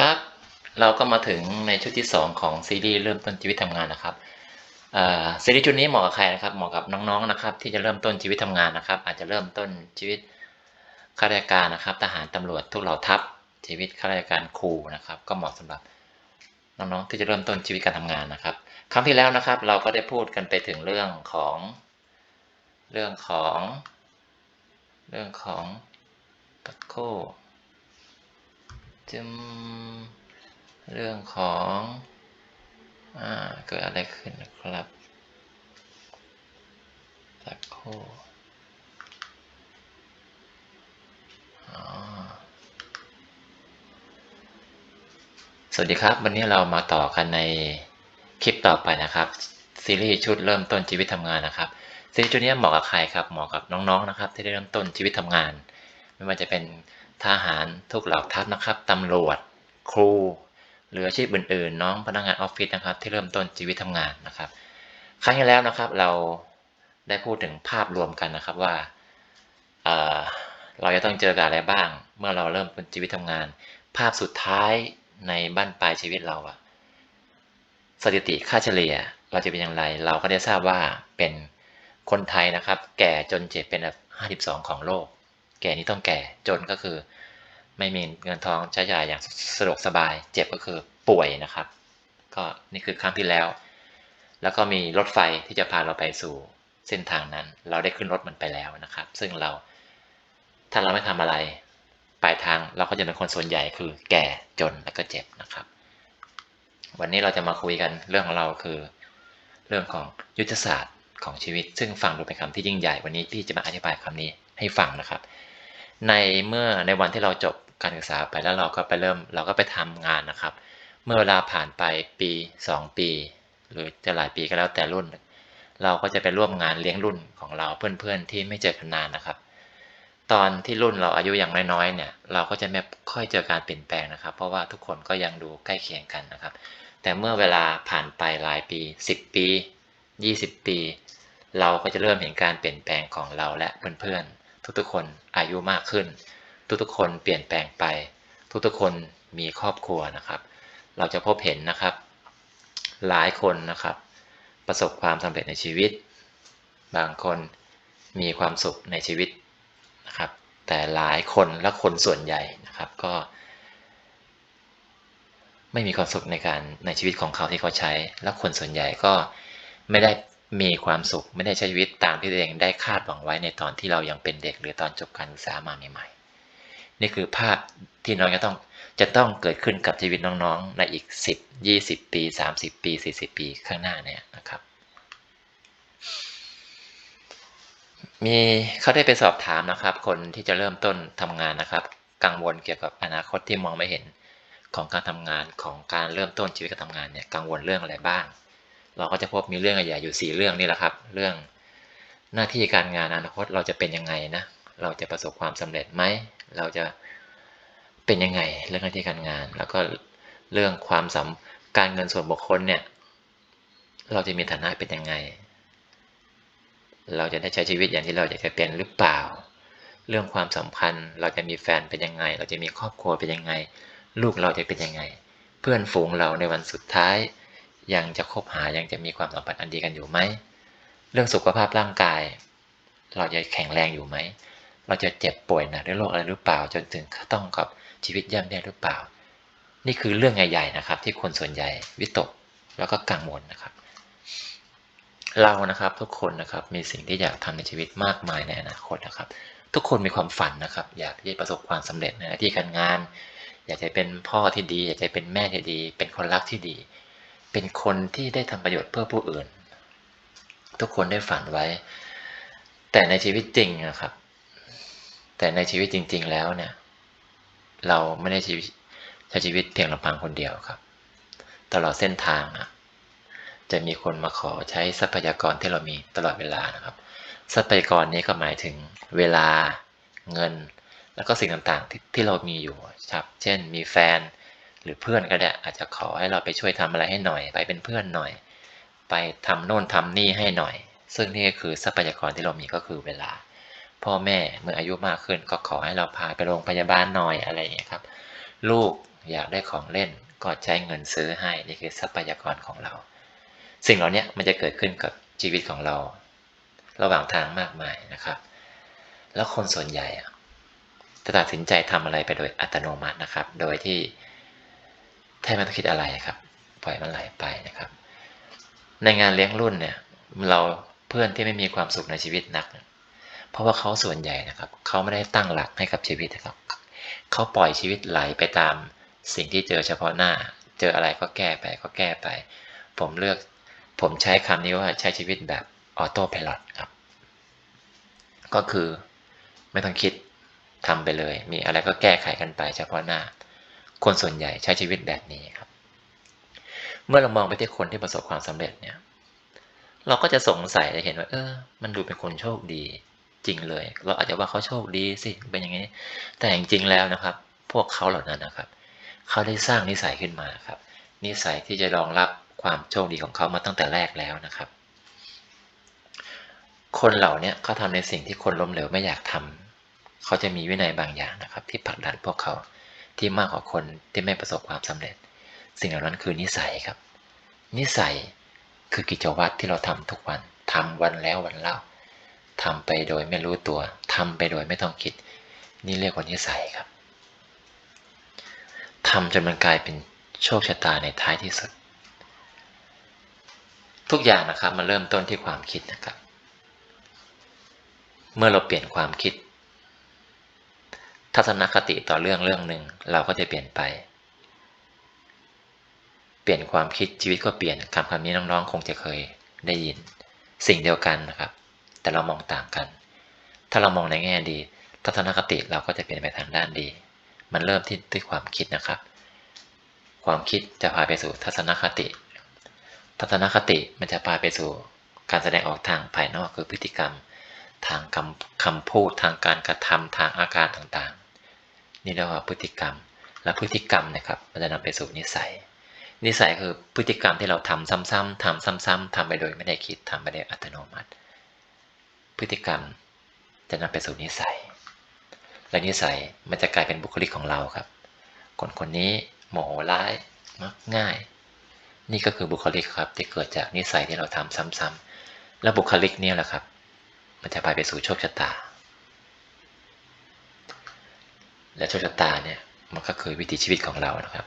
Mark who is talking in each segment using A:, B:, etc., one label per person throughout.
A: ครับ เราก็มาถึงในชุดที่ 2 ของซีรีส์เริ่มต้นชีวิตทำงานนะครับซีรีส์ชุดนี้เหมาะกับใครนะครับ เหมาะกับน้องๆนะครับ ที่จะเริ่มต้นชีวิตทำงานนะครับ อาจจะเริ่มต้นชีวิตข้าราชการนะครับ ทหารตำรวจทุกเหล่าทัพ ชีวิตข้าราชการครูนะครับ ก็เหมาะสำหรับน้องๆที่จะเริ่มต้นชีวิตการทำงานนะครับ ครั้งที่แล้วนะครับ เราก็ได้พูดกันไปถึงเรื่องของเรื่องของ เรื่องของปัดโค จึมเรื่องของอ่าเกิดอะไรขึ้นนะครับปัดโคอ๋อสวัสดีครับ วันนี้เรามาต่อกันในคลิปต่อไปนะครับ ซีรีส์ชุดเริ่มต้นชีวิตทำงานนะครับซีรีส์ชุดนี้เหมาะกับใครครับเหมาะกับน้องๆนะครับ ที่ได้เริ่มต้นชีวิตทำงาน ไม่ว่าจะเป็น ทหารทุกเหล่าทัพนะครับตำรวจ ครู หรืออาชีพอื่นๆ น้องพนักงานออฟฟิศนะครับ ที่เริ่มต้นชีวิตทำงานนะครับ ครั้งที่แล้วนะครับเราได้พูดถึงภาพรวมกันนะครับว่าเเราจะต้องเจอกับอะไรบ้าง เมื่อเราเริ่มต้นชีวิตทำงาน ภาพสุดท้ายในบ้านปลายชีวิตเราอะสถิติค่าเฉลี่ยเราจะเป็นอย่างไร เราก็ได้ทราบว่าเป็นคนไทยนะครับ แก่จนเจ็บเป็นอันดับ52 ของโลก แก่นี่ต้องแก่จนก็คือ ไม่มีเงินทองใช้จ่ายอย่างสะดวกสบาย เจ็บก็คือป่วยนะครับ ก็นี่คือครั้งที่แล้ว แล้วก็มีรถไฟที่จะพาเราไปสู่เส้นทางนั้น เราได้ขึ้นรถมันไปแล้วนะครับ ซึ่งเราถ้าเราไม่ทำอะไรปลายทางเราก็จะเป็นคนส่วนใหญ่คือแก่จนแล้วก็เจ็บนะครับ วันนี้เราจะมาคุยกันเรื่องของเราคือ เรื่องของยุทธศาสตร์ของชีวิต ซึ่งฟังดูเป็นคำที่ยิ่งใหญ่ วันนี้พี่จะมาอธิบายคำนี้ให้ฟังนะครับ ในเมื่อในวันที่เราจบการศึกษาไปแล้วเราก็ไปเริ่มเราก็ไปทำงานนะครับ เมื่อเวลาผ่านไปปี 2 ปี หรือจะหลายปีก็แล้วแต่รุ่น เราก็จะไปร่วมงานเลี้ยงรุ่นของเราเพื่อนๆที่ไม่เจอกันนานนะครับ ตอนที่รุ่นเราอายุอย่างน้อยๆเนี่ยเราก็จะไม่ค่อยเจอการเปลี่ยนแปลงนะครับ เพราะว่าทุกคนก็ยังดูใกล้เคียงกันนะครับ แต่เมื่อเวลาผ่านไปหลายปี 10 ปี 20 ปี เราก็จะเริ่มเห็นการเปลี่ยนแปลงของเราและเพื่อนๆ ทุกๆคนอายุมากขึ้น ทุกๆคนเปลี่ยนแปลงไป ทุกๆคนมีครอบครัวนะครับ เราจะพบเห็นนะครับ หลายคนนะครับ ประสบความสำเร็จในชีวิต บางคนมีความสุขในชีวิตนะครับ แต่หลายคนและคนส่วนใหญ่นะครับ ก็ ไม่มีความสุขในการในชีวิตของเขาที่เขาใช้ และคนส่วนใหญ่ก็ไม่ได้ มีความสุขไม่ได้ใช้ชีวิตตามที่ตัวเองได้คาดหวังไว้ในตอนที่เรายังเป็นเด็กหรือตอนจบการศึกษามาใหม่ๆ นี่คือภาพที่น้องจะต้องจะต้องเกิดขึ้นกับชีวิตน้องๆ ในอีก 10 20 ปี 30 ปี 40 ปีข้างหน้าเนี่ยนะครับ มีเขาได้ไปสอบถามนะครับ คนที่จะเริ่มต้นทำงานนะครับ กังวลเกี่ยวกับอนาคตที่มองไม่เห็นของการทำงานของการเริ่มต้นชีวิตการทำงานเนี่ยกังวลเรื่องอะไรบ้าง เราก็จะพบมีเรื่องใหญ่อยู่ 4 เรื่องนี่แหละครับ เรื่องหน้าที่การงานอนาคตเราจะเป็นยังไงนะ เราจะประสบความสำเร็จไหม เราจะเป็นยังไงเรื่องหน้าที่การงาน แล้วก็เรื่องความสัมการเงินส่วนบุคคลเนี่ย เราจะมีฐานะเป็นยังไง เราจะได้ใช้ชีวิตอย่างที่เราอยากจะเป็นหรือเปล่า เรื่องความสัมพันธ์เราจะมีแฟนเป็นยังไง เราจะมีครอบครัวเป็นยังไง ลูกเราจะเป็นยังไง เพื่อนฝูงเราในวันสุดท้าย ยังจะคบหายังจะมีความสัมพันธ์อันดีกันอยู่ไหม เรื่องสุขภาพร่างกาย เราจะแข็งแรงอยู่ไหม เราจะเจ็บป่วยหนักด้วยโรคอะไรหรือเปล่า จนถึงต้องกับชีวิตย่ำแย่หรือเปล่า นี่คือเรื่องใหญ่ๆนะครับ ที่คนส่วนใหญ่วิตกแล้วก็กังวลนะครับ เรานะครับทุกคนนะครับมีสิ่งที่อยากทำในชีวิตมากมายในอนาคตนะครับ ทุกคนมีความฝันนะครับ อยากที่จะประสบความสำเร็จในหน้าที่การงาน อยากจะเป็นพ่อที่ดี อยากจะเป็นแม่ที่ดี เป็นคนรักที่ดี เป็นคนที่ได้ทำประโยชน์เพื่อผู้อื่น ทุกคนได้ฝันไว้ แต่ในชีวิตจริงนะครับ แต่ในชีวิตจริง ๆ แล้วเนี่ย เราไม่ได้ชีวิตใช้ชีวิตเพียงลำพังคนเดียวครับ ตลอดเส้นทางอะจะมีคนมาขอใช้ทรัพยากรที่เรามีตลอดเวลานะครับ ทรัพยากรนี้ก็หมายถึงเวลาเงิน แล้วก็สิ่งต่างๆที่ที่เรามีอยู่ครับ เช่น มีแฟน หรือเพื่อนก็ได้อาจจะขอให้เราไปช่วยทำอะไรให้หน่อย ไปเป็นเพื่อนหน่อย ไปทำโน่นทำนี่ให้หน่อย ซึ่งนี่ก็คือทรัพยากรที่เรามีก็คือเวลา พ่อแม่เมื่ออายุมากขึ้นก็ขอให้เราพาไปโรงพยาบาลหน่อยอะไรอย่างเงี้ครับ ลูกอยากได้ของเล่นก็ใช้เงินซื้อให้นี่คือทรัพยากรของเรา สิ่งเหล่านี้มันจะเกิดขึ้นกับชีวิตของเรา ระหว่างทางมากมายนะครับ แล้วคนส่วนใหญ่อะจะตัดสินใจทำอะไรไปโดยอัตโนมัตินะครับ โดยที่ แทบไม่ต้องคิดอะไรครับ ปล่อยมันไหลไปนะครับ ในงานเลี้ยงรุ่นเนี่ย เราเพื่อนที่ไม่มีความสุขในชีวิตนัก เพราะว่าเขาส่วนใหญ่นะครับ เขาไม่ได้ตั้งหลักให้กับชีวิตนะครับ เขาปล่อยชีวิตไหลไปตามสิ่งที่เจอเฉพาะหน้า เจออะไรก็แก้ไปก็แก้ไป ผมเลือก ผมใช้คำนี้ว่าใช้ชีวิตแบบออโต้พ i l o t ครับ ก็คือไม่ต้องคิดทำไปเลย มีอะไรก็แก้ไขกันไปเฉพาะหน้า คนส่วนใหญ่ใช้ชีวิตแบบนี้ครับ เมื่อเรามองไปที่คนที่ประสบความสำเร็จเนี่ย เราก็จะสงสัยจะเห็นว่า เออ มันดูเป็นคนโชคดีจริงเลย เราอาจจะว่าเขาโชคดีสิเป็นอย่างนี้ แต่จริงๆแล้วนะครับ พวกเขาเหล่านั้นนะครับ เขาได้สร้างนิสัยขึ้นมาครับ นิสัยที่จะรองรับความโชคดีของเขามาตั้งแต่แรกแล้วนะครับ คนเหล่านี้เขาทำในสิ่งที่คนล้มเหลวไม่อยากทำเขาจะมีวินัยบางอย่างนะครับ ที่ผลักดันพวกเขา ที่มากกว่าคนที่ไม่ประสบความสำเร็จ สิ่งเหล่านั้นคือนิสัยครับ นิสัยคือกิจวัตรที่เราทำทุกวันทำวันแล้ววันเล่าทำไปโดยไม่รู้ตัวทำไปโดยไม่ต้องคิด นี่เรียกว่านิสัยครับทำจนมันกลายเป็นโชคชะตาในท้ายที่สุด ทุกอย่างนะครับมันเริ่มต้นที่ความคิดนะครับ เมื่อเราเปลี่ยนความคิด ทัศนคติต่อเรื่องเรื่องหนึ่งเราก็จะเปลี่ยนไป เปลี่ยนความคิดชีวิตก็เปลี่ยนคำคำนี้น้องๆ คงจะเคยได้ยิน สิ่งเดียวกันนะครับ แต่เรามองต่างกัน ถ้าเรามองในแง่ดี ทัศนคติเราก็จะเปลี่ยนไปทางด้านดี มันเริ่มที่ด้วยความคิดนะครับ ความคิดจะพาไปสู่ทัศนคติ ทัศนคติมันจะพาไปสู่การแสดงออกทางภายนอกคือพฤติกรรมทางคำคำพูดทางการกระทำทางอาการต่าง นี่เรียกว่าพฤติกรรม และพฤติกรรมนะครับมันจะนำไปสู่นิสัย นิสัยคือพฤติกรรมที่เราทำซ้ำๆทำซ้ำๆทำไปโดยไม่ได้คิดทำไปโดยอัตโนมัติ พฤติกรรมจะนำไปสู่นิสัย และนิสัยมันจะกลายเป็นบุคลิกของเราครับ คนคนนี้โมโหร้ายมักง่าย นี่ก็คือบุคลิกครับที่เกิดจากนิสัยที่เราทำซ้ำๆและบุคลิกนี้แหละครับ มันจะพาไปสู่โชคชะตา และโชคชะตาเนี่ยมันก็คือวิถีชีวิตของเรานะครับ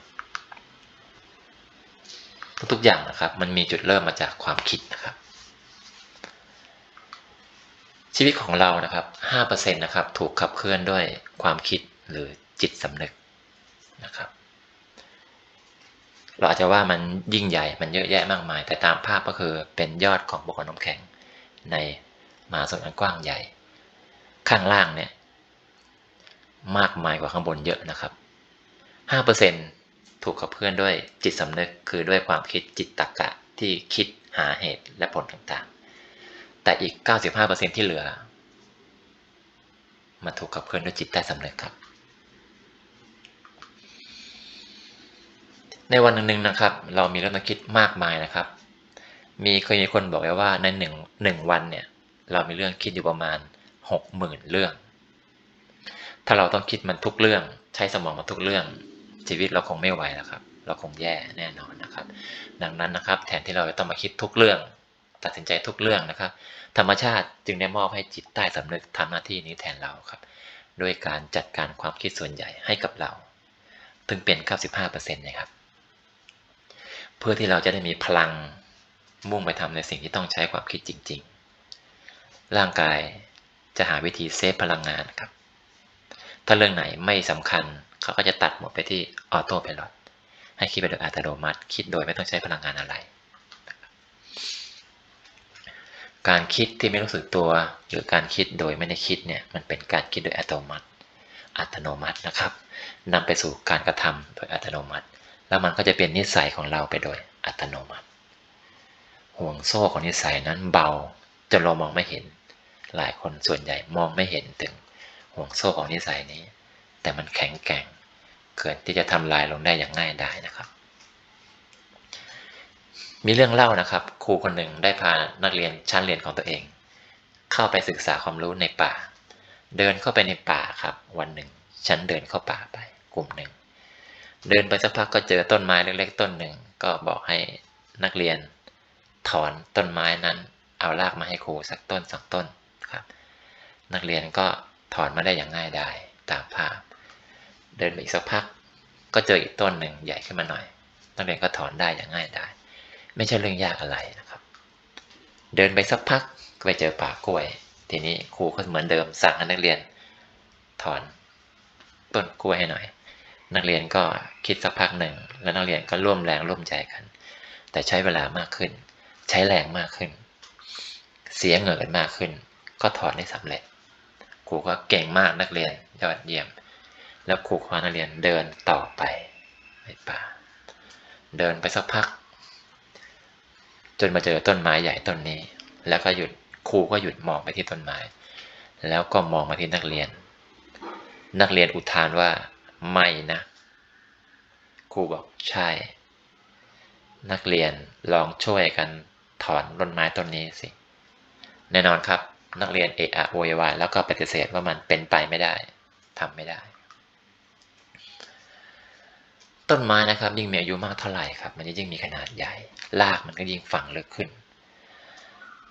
A: ทุกๆอย่างนะครับ มันมีจุดเริ่มมาจากความคิดนะครับ ชีวิตของเรานะครับ5%นะครับถูกขับเคลื่อนด้วยความคิดหรือจิตสำนึกนะครับ เราอาจจะว่ามันยิ่งใหญ่มันเยอะแยะมากมาย แต่ตามภาพก็คือเป็นยอดของบุคคลน้ำแข็งในมหาสมุทรอันกว้างใหญ่ ข้างล่างเนี่ย มากมายกว่าข้างบนเยอะนะครับ 5%ถูกขับเคลื่อนด้วยจิตสำนึกคือด้วยความคิดจิตตรรกะที่คิดหาเหตุและผลต่างๆ แต่อีก 95%ที่เหลือมาถูกขับเคลื่อนด้วยจิตใต้สำนึกครับ ในวันหนึ่งนะครับ เรามีเรื่องคิดมากมายนะครับ มีเคยมีคนบอกไว้ว่าในหนึ่งหนึ่งวันเนี่ย เรามีเรื่องคิดอยู่ประมาณหกหมื่นเรื่อง ถ้าเราต้องคิดมันทุกเรื่อง ใช้สมองมาทุกเรื่อง ชีวิตเราคงไม่ไหวแล้วครับ เราคงแย่แน่นอนนะครับ ดังนั้นนะครับ แทนที่เราจะต้องมาคิดทุกเรื่อง ตัดสินใจทุกเรื่องนะครับ ธรรมชาติจึงได้มอบให้จิตใต้สำนึกทำหน้าที่นี้แทนเราครับ ด้วยการจัดการความคิดส่วนใหญ่ให้กับเรา ถึงเป็น 95%นะครับ เพื่อที่เราจะได้มีพลังมุ่งไปทำในสิ่งที่ต้องใช้ความคิดจริง ๆ ร่างกายจะหาวิธีเซฟพลังงานครับ ถ้าเรื่องไหนไม่สำคัญเขาก็จะตัดหมดไปที่ออโต้พ i l o t ให้คิดไปโดยอัตโนมัติ คิดโดยไม่ต้องใช้พลังงานอะไร การคิดที่ไม่รู้สึกตัว หรือการคิดโดยไม่ได้คิดเนี่ยมันเป็นการคิดโดยอัตโนมัติ อัตโนมัตินะครับนำไปสู่การกระทำโดยอัตโนมัติ แล้วมันก็จะเป็นนิสัยของเราไปโดยอัตโนมัติ ห่วงโซ่ของนิสัยนั้นเบาจนเรามองไม่เห็น หลายคนส่วนใหญ่มองไม่เห็นถึง ห่วงโซ่ของนิสัยนี้ แต่มันแข็งแกร่ง เกิดที่จะทำลายลงได้อย่างง่ายได้นะครับ มีเรื่องเล่านะครับ ครูคนหนึ่งได้พานักเรียนชั้นเรียนของตัวเอง เข้าไปศึกษาความรู้ในป่า เดินเข้าไปในป่าครับ วันหนึ่ง ฉันเดินเข้าป่าไป กลุ่มหนึ่ง เดินไปสักพักก็เจอต้นไม้เล็กๆ ต้นหนึ่ง ก็บอกให้นักเรียนถอนต้นไม้นั้น เอารากมาให้ครูสักต้นสองต้นครับ นักเรียนก็ ถอนมาได้อย่างง่ายดายตามภาพ เดินไปอีกสักพัก ก็เจออีกต้นหนึ่งใหญ่ขึ้นมาหน่อยนักเรียนก็ถอนได้อย่างง่ายดายไม่ใช่เรื่องยากอะไรนะครับ เดินไปสักพักก็ไปเจอป่ากล้วย ทีนี้ครูก็เหมือนเดิมสั่งให้นักเรียนถอนต้นกล้วยให้หน่อย นักเรียนก็คิดสักพักหนึ่ง แล้วนักเรียนก็ร่วมแรงร่วมใจกัน แต่ใช้เวลามากขึ้น ใช้แรงมากขึ้น เสียเงินกันมากขึ้น ก็ถอนได้สำเร็จ รูก็เก่งมากนักเรียนยอดเยี่ยม แล้วครูขอนักเรียนเดินต่อไปในป่า เดินไปสักพัก จนมาเจอต้นไม้ใหญ่ต้นนี้ แล้วก็หยุดครูก็หยุดมองไปที่ต้นไม้ แล้วก็มองมาที่นักเรียน นักเรียนอุทานว่าไม่นะ ครูบอกใช่ นักเรียนลองช่วยกันถอนต้นไม้ต้นนี้สิ แน่นอนครับ นักเรียนเอะอะโวยวายแล้วก็ปฏิเสธว่ามันเป็นไปไม่ได้ทำไม่ได้ ต้นไม้นะครับ ยิ่งมีอายุมากเท่าไหร่ครับ มันจะยิ่งมีขนาดใหญ่รากมันก็ยิ่งฝังลึกขึ้น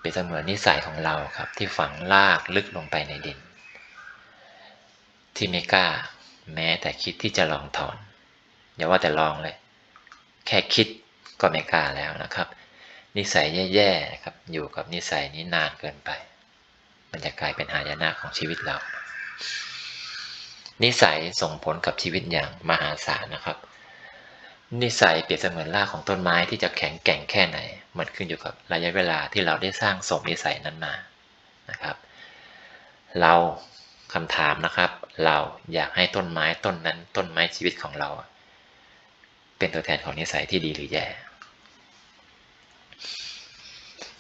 A: เป็นเสมือนนิสัยของเราครับ ที่ฝังรากลึกลงไปในดิน ที่ไม่กล้า แม้แต่คิดที่จะลองถอนอย่าว่าแต่ลองเลย แค่คิดก็ไม่กล้าแล้วนะครับ นิสัยแย่ๆนะครับอยู่กับนิสัยนี้นานเกินไป มันจะกลายเป็นหายนะของชีวิตเรา นิสัยส่งผลกับชีวิตอย่างมหาศาลนะครับ นิสัยเปรียบเสมือนรากของต้นไม้ที่จะแข็งแกร่งแค่ไหน มันขึ้นอยู่กับระยะเวลาที่เราได้สร้างสมนิสัยนั้นมานะครับ เราคำถามนะครับ เราอยากให้ต้นไม้ต้นนั้น ต้นไม้ชีวิตของเรา เป็นตัวแทนของนิสัยที่ดีหรือแย่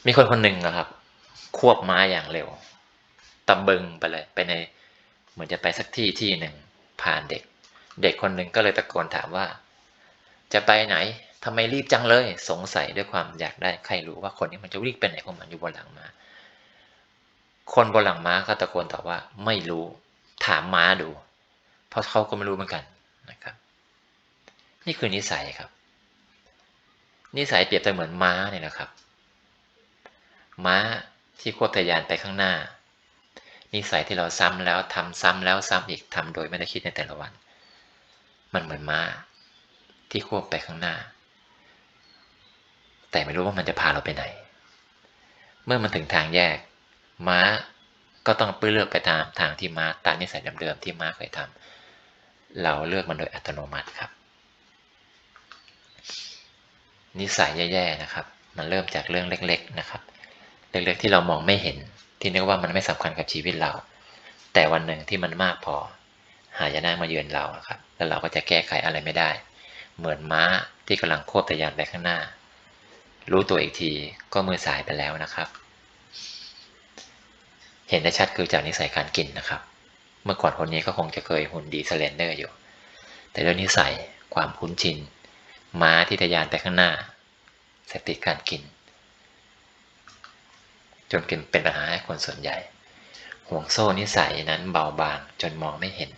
A: มีคนคนหนึ่งนะครับ ควบม้าอย่างเร็วำบึงไปเลยไปในเหมือนจะไปสักที่ที่หนึ่งผ่านเด็ก เด็กคนหนึ่งก็เลยตะโกนถามว่า จะไปไหนทำไมรีบจังเลยสงสัยด้วยความอยากได้ใครรู้ว่าคนนี้มันจะรีบไปไหนของมันอยู่บนหลังม้าคนบนหลังม้าก็ตะโกนตอบว่าไม่รู้ถามม้าดู เพราะเขาก็ไม่รู้เหมือนกันนะครับ นี่คือนิสัยครับ นิสัยเปรียบเสมือนม้าเนี่ยนะครับ ม้าที่ควบทะยานไปข้างหน้า นิสัยที่เราซ้ำแล้วทำซ้ำแล้วซ้ำอีกทำโดยไม่ได้คิดในแต่ละวัน มันเหมือนม้าที่ควบไปข้างหน้า แต่ไม่รู้ว่ามันจะพาเราไปไหน เมื่อมันถึงทางแยก ม้าก็ต้องเลือกไปตามทางที่ม้าตามนิสัยเดิมๆที่ม้าเคยทำเราเลือกมันโดยอัตโนมัติครับ นิสัยแย่ๆนะครับ มันเริ่มจากเรื่องเล็ก ๆนะครับ เล็กๆที่เรามองไม่เห็น ที่นึกว่ามันไม่สำคัญกับชีวิตเรา แต่วันหนึ่งที่มันมากพอ หายนะมาเยือนเราครับ แล้วเราก็จะแก้ไขอะไรไม่ได้ เหมือนม้าที่กำลังควบทะยานไปข้างหน้า รู้ตัวอีกทีก็มือสายไปแล้วนะครับ เห็นได้ชัดคือจากนิสัยการกินนะครับ เมื่อก่อนคนนี้ก็คงจะเคยหุ่นดีสเลนเดอร์อยู่ แต่ด้วยนิสัยความคุ้นชินม้าที่ทะยานไปข้างหน้าเสพติดการกิน จนเป็นปัญหาให้คนส่วนใหญ่ ห่วงโซ่นิสัยนั้นเบาบางจนมองไม่เห็น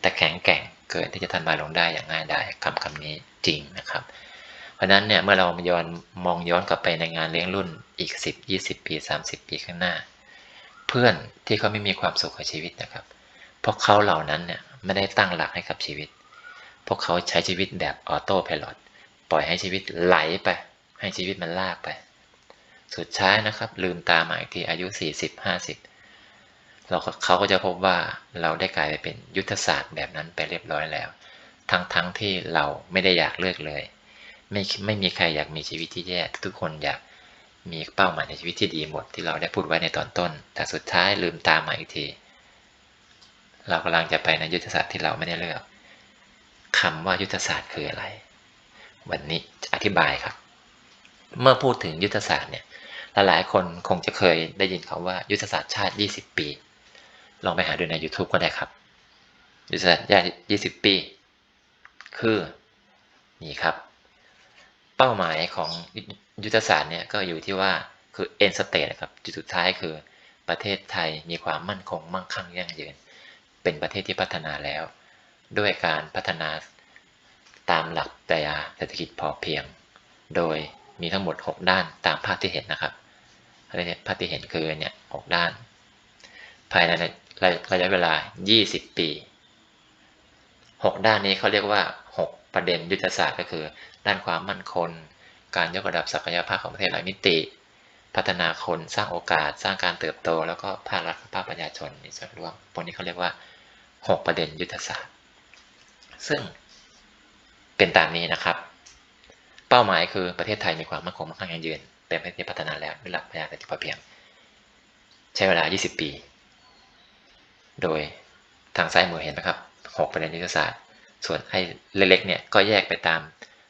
A: แต่แข็งแกร่งเกิดที่จะทำลาลงได้อย่างง่ายได้คำคำนี้จริงนะครับ เพราะนั้นเนี่ยเมื่อเราย้อนมองย้อนกลับไปในงานเลี้ยงรุ่นอีก 10 20 ปี 30 ปีข้างหน้า เพื่อนที่เขาไม่มีความสุขกับชีวิตนะครับเพราะเขาเหล่านั้นเนี่ยไม่ได้ตั้งหลักให้กับชีวิต พวกเขาใช้ชีวิตแบบออโต้พายโปล่อยให้ชีวิตไหลไป ให้ชีวิตมันลากไป สุดท้ายนะครับ ลืมตามาอีกทีอายุ 40 50 เราเขาก็จะพบว่าเราได้กลายไปเป็นยุทธศาสตร์แบบนั้นไปเรียบร้อยแล้ว ทั้งทั้งที่เราไม่ได้อยากเลือกเลย ไม่ไม่มีใครอยากมีชีวิตที่แย่ ทุกคนอยากมีเป้าหมายในชีวิตที่ดีหมดที่เราได้พูดไว้ในตอนต้น แต่สุดท้ายลืมตาใหมาอีกที เรากำลังจะไปในยุทธศาสตร์ที่เราไม่ได้เลือกคำว่ายุทธศาสตร์คืออะไร วันนี้จะอธิบายครับ เมื่อพูดถึงยุทธศาสตร์เนี่ย หลายคนคงจะเคยได้ยินคาว่ายุทธศาสตร์ชาติ 20 ปี ลองไปหาดูใน YouTube ก็ได้ครับ ยุทธศาสตร์ชาติ 20 ปี คือ นี่ครับ เป้าหมายของยุทธศาสตร์เนี่ยก็อยู่ที่ว่าคือ end state นะครับ จุดสุดท้ายคือประเทศไทยมีความมั่นคงมั่งคั่งยั่งยืน เป็นประเทศที่พัฒนาแล้ว ด้วยการพัฒนาตามหลักปรัชญาเศรษฐกิจพอเพียง โดยมีทั้งหมด 6 ด้านตามภาพที่เห็นนะครับ ภาพที่เห็นคือเนี่ยหกด้าน ภายในระยะเวลา 20 ปี 6 ด้านนี้เขาเรียกว่า 6 ประเด็นยุทธศาสตร์ก็คือ ด้านความมั่นคง การยกระดับศักยภาพของประเทศหลายมิติ พัฒนาคนสร้างโอกาส สร้างการเติบโต แล้วก็ภาครัฐภาคประชาชนมีส่วนร่วมพวกนี้เขาเรียกว่า 6 ประเด็นยุทธศาสตร์ ซึ่งเป็นตามนี้นะครับ เป้าหมายคือประเทศไทยมีความมั่นคงมั่งคั่งยั่งยืน เป็นประเทศพัฒนาแล้วด้วยหลักพยาเศรษฐกิจพอเพียง ใช้เวลา 20 ปี โดยทางซ้ายมือเห็นไหมครับ 6 ประเด็นยุทธศาสตร์ ส่วนไอ้เล็กๆเนี่ยก็แยกไปตาม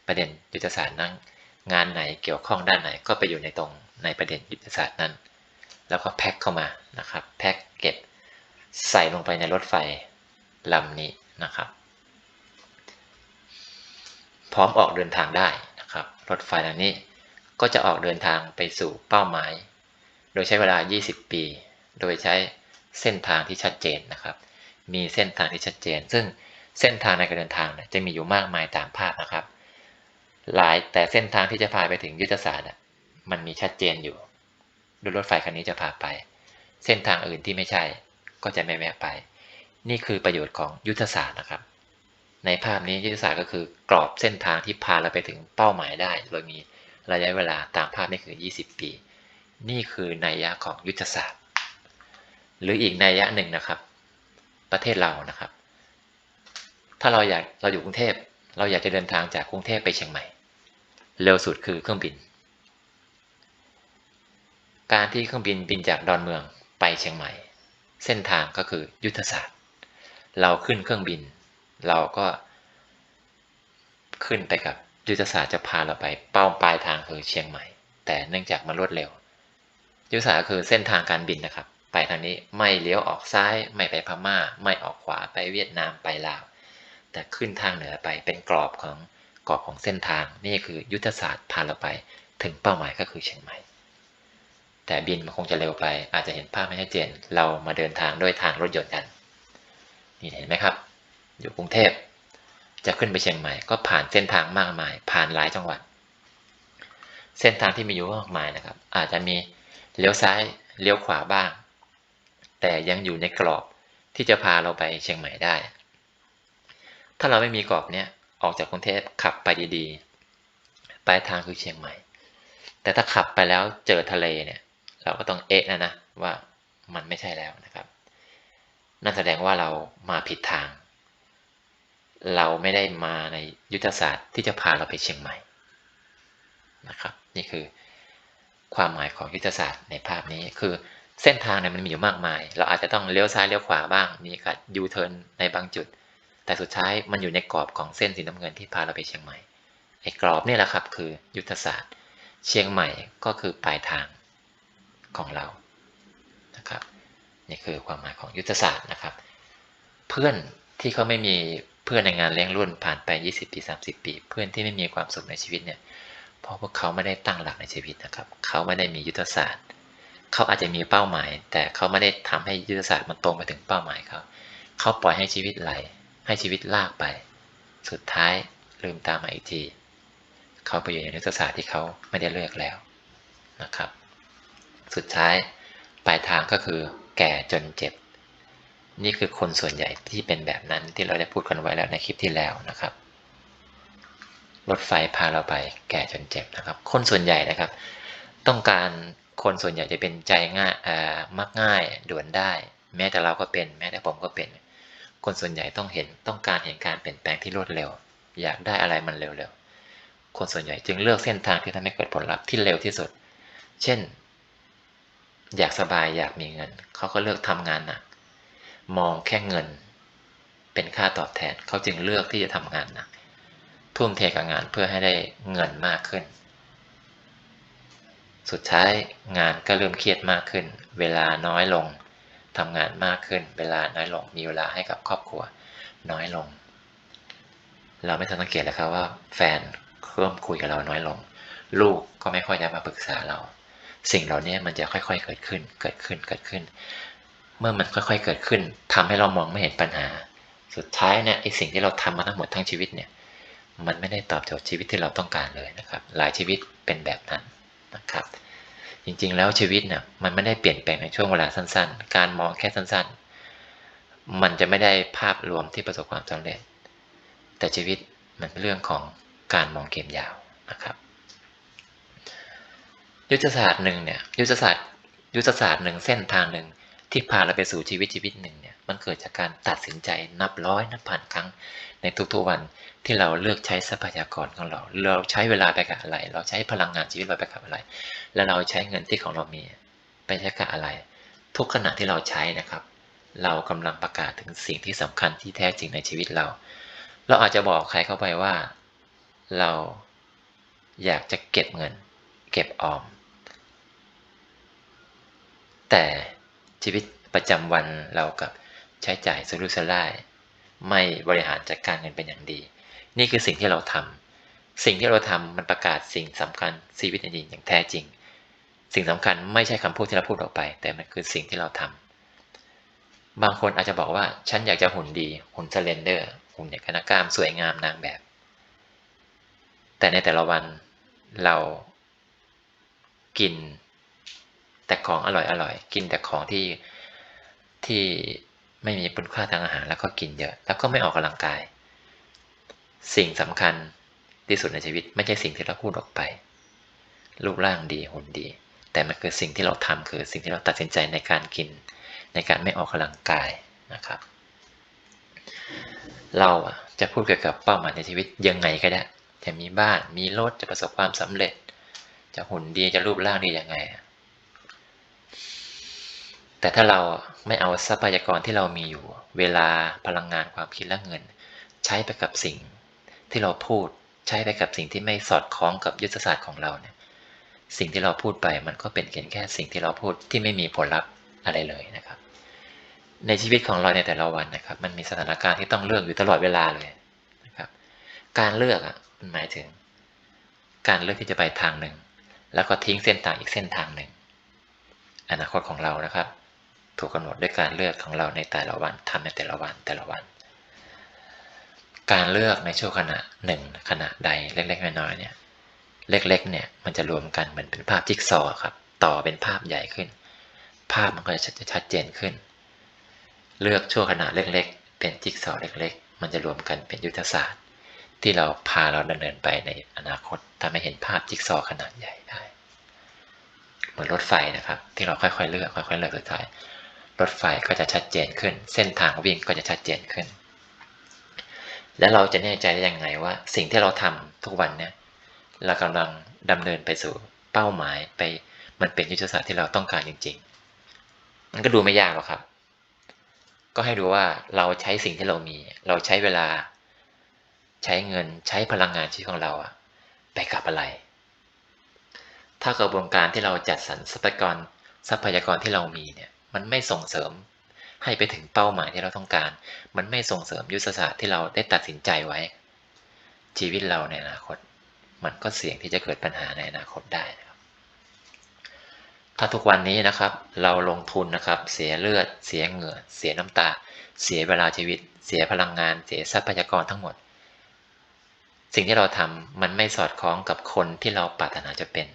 A: ประเด็นยุทธศาสตร์นั้นงานไหนเกี่ยวข้องด้านไหนก็ไปอยู่ในตรงในประเด็นยุทธศาสตร์นั้น แล้วก็แพ็คเข้ามานะครับแพ็คเก็ตใส่ลงไปในรถไฟลำนี้นะครับ พร้อมออกเดินทางได้นะครับ รถไฟลำนี้ ก็จะออกเดินทางไปสู่เป้าหมาย โดยใช้เวลา 20 ปี โดยใช้เส้นทางที่ชัดเจนนะครับ มีเส้นทางที่ชัดเจน ซึ่งเส้นทางในการเดินทางจะมีอยู่มากมายตามภาพนะครับ หลายแต่เส้นทางที่จะพาไปถึงยุทธศาสตร์มันมีชัดเจนอยู่ดูรถไฟคันนี้จะพาไป เส้นทางอื่นที่ไม่ใช่ก็จะไม่แวะไป นี่คือประโยชน์ของยุทธศาสตร์นะครับ ในภาพนี้ยุทธศาสตร์ก็คือกรอบเส้นทางที่พาเราไปถึงเป้าหมายได้ โดยมี ระยะเวลาตามภาพนี้คือ 20 ปี นี่คือนัยยะของยุทธศาสตร์ หรืออีกนัยยะหนึ่งนะครับ ประเทศเรานะครับ ถ้าเราอยากเราอยู่กรุงเทพ เราอยากจะเดินทางจากกรุงเทพไปเชียงใหม่ เร็วสุดคือเครื่องบิน การที่เครื่องบินบินจากดอนเมืองไปเชียงใหม่ เส้นทางก็คือยุทธศาสตร์ เราขึ้นเครื่องบิน เราก็ขึ้นไปกับ ยุทธศาสตร์จะพาเราไปเป้าปลายทางคือเชียงใหม่ แต่เนื่องจากมันรวดเร็ว ยุทธศาสตร์คือเส้นทางการบินนะครับ ไปทางนี้ไม่เลี้ยวออกซ้าย ไม่ไปพม่า ไม่ออกขวาไปเวียดนามไปลาว แต่ขึ้นทางเหนือไปเป็นกรอบของกรอบของเส้นทาง นี่คือยุทธศาสตร์พาเราไปถึงเป้าหมายก็คือเชียงใหม่ แต่บินมันคงจะเร็วไป อาจจะเห็นภาพไม่ชัดเจน เรามาเดินทางด้วยทางรถยนต์กัน นี่เห็นไหมครับ อยู่กรุงเทพ จะขึ้นไปเชียงใหม่ ก็ผ่านเส้นทางมากมาย ผ่านหลายจังหวัด เส้นทางที่มีอยู่มากมายนะครับ อาจจะมีเลี้ยวซ้ายเลี้ยวขวาบ้าง แต่ยังอยู่ในกรอบที่จะพาเราไปเชียงใหม่ได้ ถ้าเราไม่มีกรอบเนี้ยออกจากกรุงเทพขับไปดีๆปลายทางคือเชียงใหม่ แต่ถ้าขับไปแล้วเจอทะเลเนี่ย เราก็ต้องเอ๊ะนะนะว่ามันไม่ใช่แล้วนะครับ นั่นแสดงว่าเรามาผิดทาง เราไม่ได้มาในยุทธศาสตร์ที่จะพาเราไปเชียงใหม่นะครับ นี่คือความหมายของยุทธศาสตร์ในภาพนี้คือเส้นทางเนี่ยมันมีอยู่มากมาย เราอาจจะต้องเลี้ยวซ้ายเลี้ยวขวาบ้าง มีการยูเทิร์นในบางจุด แต่สุดท้ายมันอยู่ในกรอบของเส้นสีน้ำเงินที่พาเราไปเชียงใหม่ ไอ้กรอบนี่แหละครับคือยุทธศาสตร์ เชียงใหม่ก็คือปลายทางของเรา นะครับ นี่คือความหมายของยุทธศาสตร์นะครับ เพื่อนที่เขาไม่มี เพื่อนในงานเลี้ยงรุ่นผ่านไป 20 ปี 30 ปี เพื่อนที่ไม่มีความสุขในชีวิตเนี่ยเพราะพวกเขาไม่ได้ตั้งหลักในชีวิตนะครับ เขาไม่ได้มียุทธศาสตร์ เขาอาจจะมีเป้าหมาย แต่เขาไม่ได้ทำให้ยุทธศาสตร์มันตรงไปถึงเป้าหมายเขาเขาปล่อยให้ชีวิตไหล ให้ชีวิตลากไป สุดท้ายลืมตามมาอีกที เขาไปอยู่ในยุทธศาสตร์ที่เขาไม่ได้เลือกแล้วนะครับ สุดท้ายปลายทางก็คือแก่จนเจ็บ นี่คือคนส่วนใหญ่ที่เป็นแบบนั้นที่เราได้พูดกันไว้แล้วในคลิปที่แล้วนะครับ รถไฟพาเราไปแก่จนเจ็บนะครับ คนส่วนใหญ่นะครับ ต้องการคนส่วนใหญ่จะเป็นใจง่ายมักง่ายด่วนได้ แม้แต่เราก็เป็น แม้แต่ผมก็เป็น คนส่วนใหญ่ต้องเห็นต้องการเห็นการเปลี่ยนแปลงที่รวดเร็ว อยากได้อะไรมันเร็วๆ คนส่วนใหญ่จึงเลือกเส้นทางที่ทำให้เกิดผลลัพธ์ที่เร็วที่สุด เช่น อยากสบายอยากมีเงิน เขาก็เลือกทำงานหนัก มองแค่เงิน เป็นค่าตอบแทนเขาจึงเลือกที่จะทำงานหนักทุ่มเทกับงานเพื่อให้ได้เงินมากขึ้น สุดท้ายงานก็เริ่มเครียดมากขึ้น เวลาน้อยลงทำงานมากขึ้น เวลาน้อยลง มีเวลาให้กับครอบครัวน้อยลง เราไม่ทันสังเกตเลยครับว่า แฟนเริ่มคุยกับเราน้อยลง ลูกก็ไม่ค่อยจะมาปรึกษาเรา สิ่งเหล่านี้มันจะค่อยๆเกิดขึ้น เกิดขึ้น เกิดขึ้น เมื่อมันค่อยๆเกิดขึ้นทำให้เรามองไม่เห็นปัญหา สุดท้ายเนี่ยไอสิ่งที่เราทำมาทั้งหมดทั้งชีวิตเนี่ยมันไม่ได้ตอบโจทย์ชีวิตที่เราต้องการเลยนะครับ หลายชีวิตเป็นแบบนั้นนะครับ จริงๆแล้วชีวิตเนี่ยมันไม่ได้เปลี่ยนแปลงในช่วงเวลาสั้นๆ การมองแค่สั้นๆ มันจะไม่ได้ภาพรวมที่ประสบความสำเร็จ แต่ชีวิตมันเป็นเรื่องของการมองเกมยาวนะครับ ยุทธศาสตร์หนึ่งเนี่ยยุทธศาสตร์ยุทธศาสตร์หนึ่งเส้นทางหนึ่ง ที่พาเราไปสู่ชีวิตชีวิตหนึ่งเนี่ยมันเกิดจากการตัดสินใจนับร้อยนับพันครั้ง ในทุกๆวันที่เราเลือกใช้ทรัพยากรของเรา เราใช้เวลาไปกับอะไร เราใช้พลังงานชีวิตเราไปกับอะไร แล้วเราใช้เงินที่ของเรามีไปใช้กับอะไร ทุกขณะที่เราใช้นะครับ เรากำลังประกาศถึงสิ่งที่สำคัญที่แท้จริงในชีวิตเรา เราอาจจะบอกใครเข้าไปว่า เราอยากจะเก็บเงิน เก็บออม แต่ ชีวิตประจำวันเรากับใช้จ่ายสุรุ่ยสุร่ายไม่บริหารจัดการเงินเป็นอย่างดี นี่คือสิ่งที่เราทำสิ่งที่เราทำมันประกาศสิ่งสำคัญชีวิตจริงอย่างแท้จริง สิ่งสำคัญไม่ใช่คำพูดที่เราพูดออกไป แต่มันคือสิ่งที่เราทำบางคนอาจจะบอกว่าฉันอยากจะหุ่นดี หุ่นสเลนเดอร์ หุ่นเนี่ยคณะกล้ามสวยงามนางแบบ แต่ในแต่ละวันเรากิน แต่ของอร่อยอร่อยกินแต่ของที่ที่ไม่มีคุณค่าทางอาหารแล้วก็กินเยอะ แล้วก็ไม่ออกกำลังกาย สิ่งสำคัญที่สุดในชีวิตไม่ใช่สิ่งที่เราพูดออกไป รูปร่างดีหุ่นดี แต่มันคือสิ่งที่เราทำคือสิ่งที่เราตัดสินใจในการกิน ในการไม่ออกกำลังกายนะครับ เราจะพูดเกี่ยวกับเป้าหมายในชีวิตยังไงก็ได้ จะมีบ้านมีรถจะประสบความสำเร็จ จะหุ่นดีจะรูปร่างดียังไง แต่ถ้าเราไม่เอาทรัพยากรที่เรามีอยู่ เวลาพลังงานความคิดและเงิน ใช้ไปกับสิ่งที่เราพูดใช้ไปกับสิ่งที่ไม่สอดคล้องกับยุทธศาสตร์ของเราเนี่ยสิ่งที่เราพูดไปมันก็เป็นเพียงแค่สิ่งที่เราพูดที่ไม่มีผลลัพธ์อะไรเลยนะครับ ในชีวิตของเราในแต่ละวันนะครับ มันมีสถานการณ์ที่ต้องเลือกอยู่ตลอดเวลาเลยนะครับ การเลือกอะมันหมายถึง การเลือกที่จะไปทางหนึ่ง แล้วก็ทิ้งเส้นทางอีกเส้นทางหนึ่ง อนาคตของเรานะครับ ถูกกำหนดด้วยการเลือกของเราในแต่ละวันทำในแต่ละวันแต่ละวัน การเลือกในช่วงขณะหนึ่งขณะใดเล็กๆน้อยๆเนี่ยเล็กๆเนี่ยมันจะรวมกันเหมือนเป็นภาพจิ๊กซอว์ครับต่อเป็นภาพใหญ่ขึ้น ภาพมันก็จะชัดเจนขึ้น เลือกช่วงขณะเล็กๆ เป็นจิ๊กซอว์เล็ก ๆ มันจะรวมกันเป็นยุทธศาสตร์ ที่เราพาเราดำเนินไปในอนาคตทำให้เห็นภาพจิ๊กซอว์ขนาดใหญ่ได้เหมือนรถไฟนะครับ ที่เราค่อยๆเลือกค่อยๆเลือกสุดท้าย รถไฟก็จะชัดเจนขึ้น เส้นทางวิ่งก็จะชัดเจนขึ้น แล้วเราจะแน่ใจได้ยังไงว่าสิ่งที่เราทำทุกวันเนี่ยเรากำลังดำเนินไปสู่เป้าหมายไปมันเป็นยุทธศาสตร์ที่เราต้องการจริง ๆ มันก็ดูไม่ยากหรอกครับ ก็ให้ดูว่าเราใช้สิ่งที่เรามี เราใช้เวลา ใช้เงินใช้พลังงานชีวิตของเราอะไปกับอะไร ถ้ากระบวนการที่เราจัดสรรทรัพยากรทรัพยากรที่เรามีเนี่ย มันไม่ส่งเสริมให้ไปถึงเป้าหมายที่เราต้องการ มันไม่ส่งเสริมยุทธศาสตร์ที่เราได้ตัดสินใจไว้ ชีวิตเราในอนาคต มันก็เสี่ยงที่จะเกิดปัญหาในอนาคตได้นะครับ ถ้าทุกวันนี้นะครับ เราลงทุนนะครับ เสียเลือด เสียเหงื่อ เสียน้ำตา เสียเวลาชีวิต เสียพลังงาน เสียทรัพยากรทั้งหมด สิ่งที่เราทำมันไม่สอดคล้องกับคนที่เราปรารถนาจะเป็น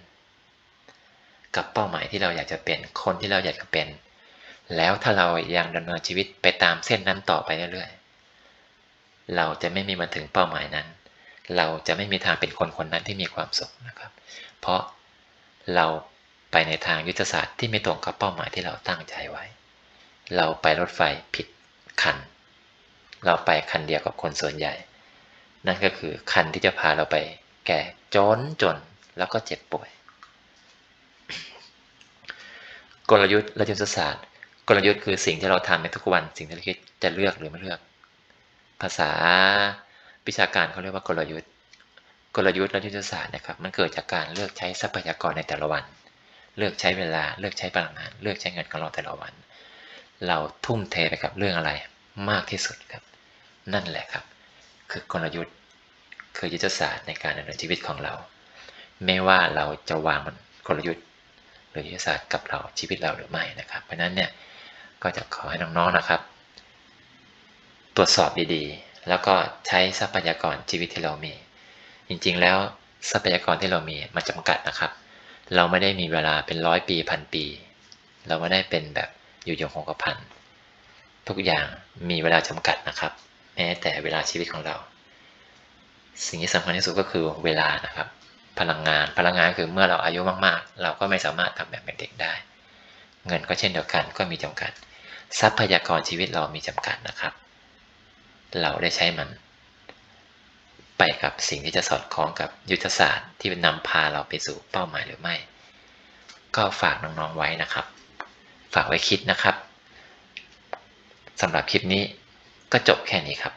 A: กับเป้าหมายที่เราอยากจะเป็น คนที่เราอยากจะเป็น แล้วถ้าเรายังดำเนินชีวิตไปตามเส้นนั้นต่อไปเรื่อยๆ เราจะไม่มีมาถึงเป้าหมายนั้น เราจะไม่มีทางเป็นคนคนนั้นที่มีความสุขนะครับ เพราะเราไปในทางยุทธศาสตร์ที่ไม่ตรงกับเป้าหมายที่เราตั้งใจไว้ เราไปรถไฟผิดคัน เราไปคันเดียวกับคนส่วนใหญ่ นั่นก็คือคันที่จะพาเราไปแก่จนจนแล้วก็เจ็บป่วย กลยุทธ์และยุทธศาสตร์ กลยุทธ์คือสิ่งที่เราทำในทุกวัน สิ่งที่เราคิดจะเลือกหรือไม่เลือก ภาษาวิชาการเขาเรียกว่ากลยุทธ์ กลยุทธ์และยุทธศาสตร์นะครับ มันเกิดจากการเลือกใช้ทรัพยากรในแต่ละวัน เลือกใช้เวลา เลือกใช้พลังงาน เลือกใช้เงินของเราแต่ละวัน เราทุ่มเทไปกับเรื่องอะไรมากที่สุดครับ นั่นแหละครับ คือกลยุทธ์ คือยุทธศาสตร์ในการดำเนินชีวิตของเรา ไม่ว่าเราจะวางมันกลยุทธ์ หรือยุทธศาสตร์กับเราชีวิตเราหรือไม่นะครับ เพราะนั้นเนี่ย ก็จะขอให้น้องๆนะครับ ตรวจสอบดีๆ แล้วก็ใช้ทรัพยากรชีวิตที่เรามี จริงๆ แล้วทรัพยากรที่เรามีมันจำกัดนะครับ เราไม่ได้มีเวลาเป็นร้อยปีพันปี เราไม่ได้เป็นแบบอยู่ยงคงกระพันทุกอย่างมีเวลาจำกัดนะครับ แม้แต่เวลาชีวิตของเรา สิ่งที่สำคัญที่สุดก็คือเวลานะครับ พลังงานพลังงานคือเมื่อเราอายุมากๆ เราก็ไม่สามารถทำแบบเด็กได้ เงินก็เช่นเดียวกันก็มีจำกัด ทรัพยากรชีวิตเรามีจำกัดนะครับ เราได้ใช้มัน ไปกับสิ่งที่จะสอดคล้องกับยุทธศาสตร์ที่นำพาเราไปสู่เป้าหมายหรือไม่ ก็ฝากน้องๆไว้นะครับ ฝากไว้คิดนะครับสำหรับคลิปนี้ก็จบแค่นี้ครับ